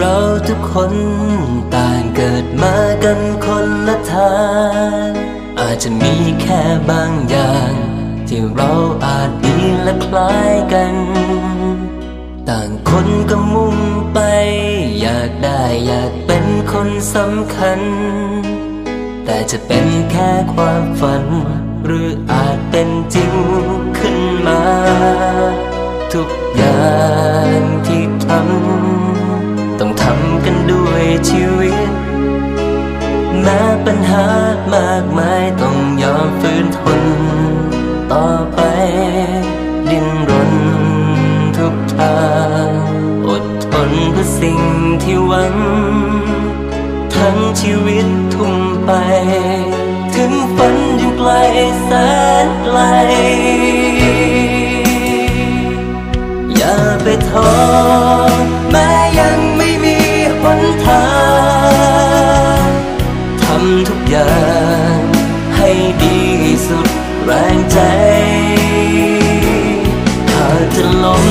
เราทุกคนต่างเกิดมากันคนละทางอาจจะมีแค่บางอย่าง ที่เราอาจดีและคล้ายกัน ต่างคนก็มุ่งไป อยากได้อยากเป็นคนสำคัญ แต่จะเป็นแค่ความฝัน หรืออาจเป็นจริงขึ้นมา ทุกอย่างที่ทำ ชีวิตแม้ปัญหามากมายต้องยอมฝืนทน ต่อไปดิ้นรนทุกทางอดทนเพื่อสิ่งที่หวัง ทั้งชีวิตทุ่มไป ถึงฝันยังไกลแสนไกล อย่าไปท้อ ทุกอย่าง ให้ดีสุดแรงใจ หากจะล้ม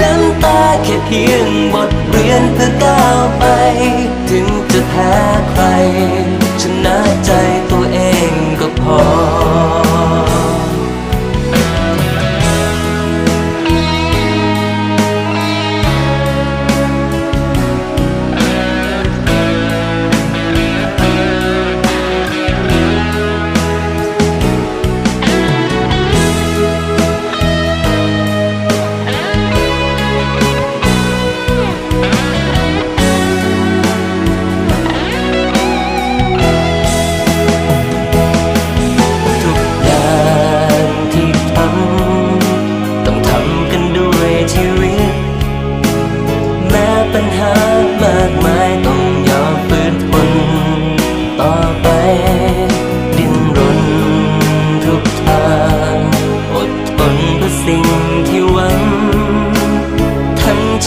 น้ำตาแค่เพียงบทเรียนเพื่อก้าวไป ถึงจะแพ้ใคร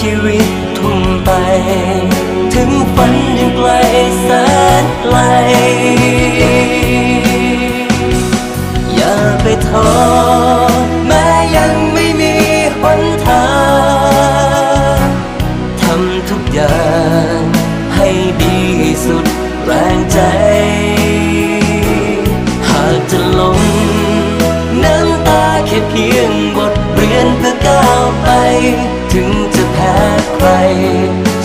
ชีวิตทุ่มไป ถึงฝันยังไกลแสนไกล อย่าไปท้อแม้ยังไม่มีหนทางทำทุกอย่าง ให้ดีสุดแรงใจ หากจะล้มน้ำตาแค่เพียงบทเรียนเพื่อก้าวไป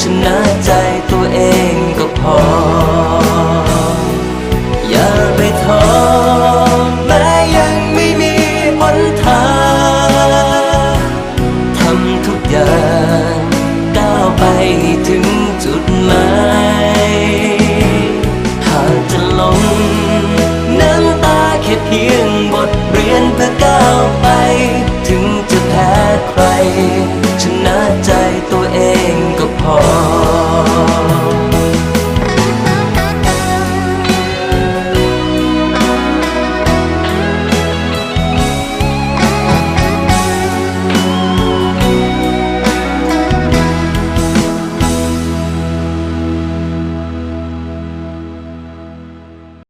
ชนะใจตัวเองก็พอ อย่าไปท้อแม้ยังไม่มีหนทางทำทุกอย่างก้าวไปถึง